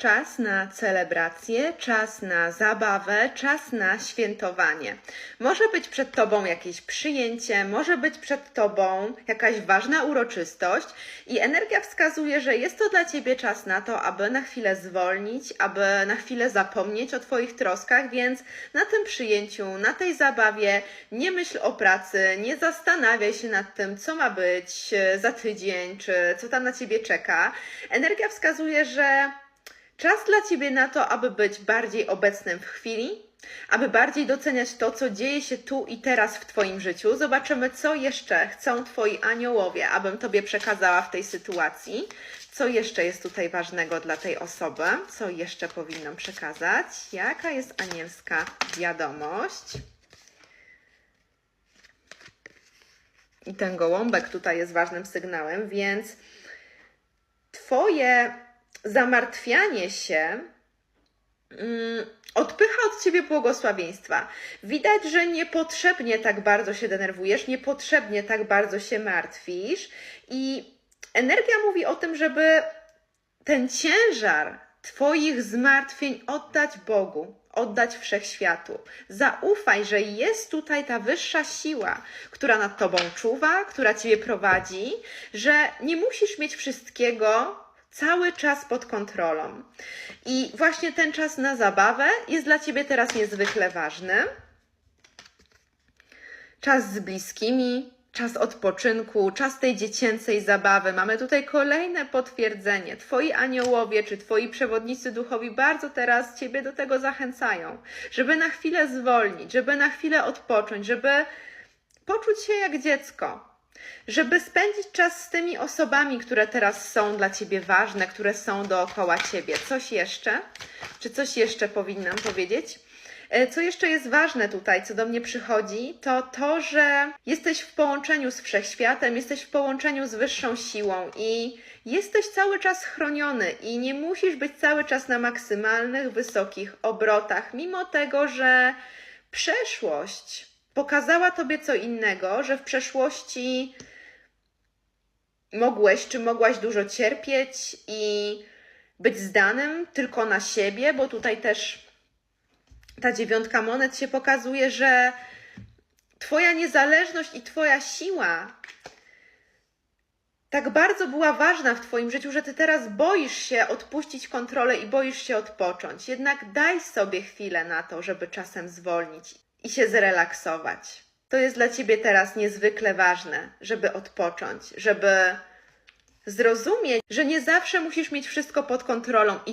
Czas na celebrację, czas na zabawę, czas na świętowanie. Może być przed Tobą jakieś przyjęcie, może być przed Tobą jakaś ważna uroczystość i energia wskazuje, że jest to dla Ciebie czas na to, aby na chwilę zwolnić, aby na chwilę zapomnieć o Twoich troskach, więc na tym przyjęciu, na tej zabawie nie myśl o pracy, nie zastanawiaj się nad tym, co ma być e, za tydzień, czy co tam na Ciebie czeka. Energia wskazuje, że Czas dla Ciebie na to, aby być bardziej obecnym w chwili, aby bardziej doceniać to, co dzieje się tu i teraz w Twoim życiu. Zobaczymy, co jeszcze chcą Twoi aniołowie, abym Tobie przekazała w tej sytuacji. Co jeszcze jest tutaj ważnego dla tej osoby? Co jeszcze powinnam przekazać? Jaka jest anielska wiadomość? I ten gołąbek tutaj jest ważnym sygnałem, więc Twoje zamartwianie się mm, odpycha od ciebie błogosławieństwa. Widać, że niepotrzebnie tak bardzo się denerwujesz, niepotrzebnie tak bardzo się martwisz i energia mówi o tym, żeby ten ciężar Twoich zmartwień oddać Bogu, oddać wszechświatu. Zaufaj, że jest tutaj ta wyższa siła, która nad Tobą czuwa, która Ciebie prowadzi, że nie musisz mieć wszystkiego cały czas pod kontrolą. I właśnie ten czas na zabawę jest dla Ciebie teraz niezwykle ważny. Czas z bliskimi, czas odpoczynku, czas tej dziecięcej zabawy. Mamy tutaj kolejne potwierdzenie. Twoi aniołowie czy Twoi przewodnicy duchowi bardzo teraz Ciebie do tego zachęcają, żeby na chwilę zwolnić, żeby na chwilę odpocząć, żeby poczuć się jak dziecko. Żeby spędzić czas z tymi osobami, które teraz są dla Ciebie ważne, które są dookoła Ciebie. Coś jeszcze? Czy coś jeszcze powinnam powiedzieć? E, Co jeszcze jest ważne tutaj, co do mnie przychodzi, to to, że jesteś w połączeniu z wszechświatem, jesteś w połączeniu z wyższą siłą i jesteś cały czas chroniony i nie musisz być cały czas na maksymalnych, wysokich obrotach, mimo tego, że przeszłość pokazała tobie co innego, że w przeszłości mogłeś czy mogłaś dużo cierpieć i być zdanym tylko na siebie, bo tutaj też ta dziewiątka monet się pokazuje, że Twoja niezależność i Twoja siła tak bardzo była ważna w Twoim życiu, że Ty teraz boisz się odpuścić kontrolę i boisz się odpocząć. Jednak daj sobie chwilę na to, żeby czasem zwolnić i się zrelaksować. To jest dla Ciebie teraz niezwykle ważne, żeby odpocząć, żeby zrozumieć, że nie zawsze musisz mieć wszystko pod kontrolą i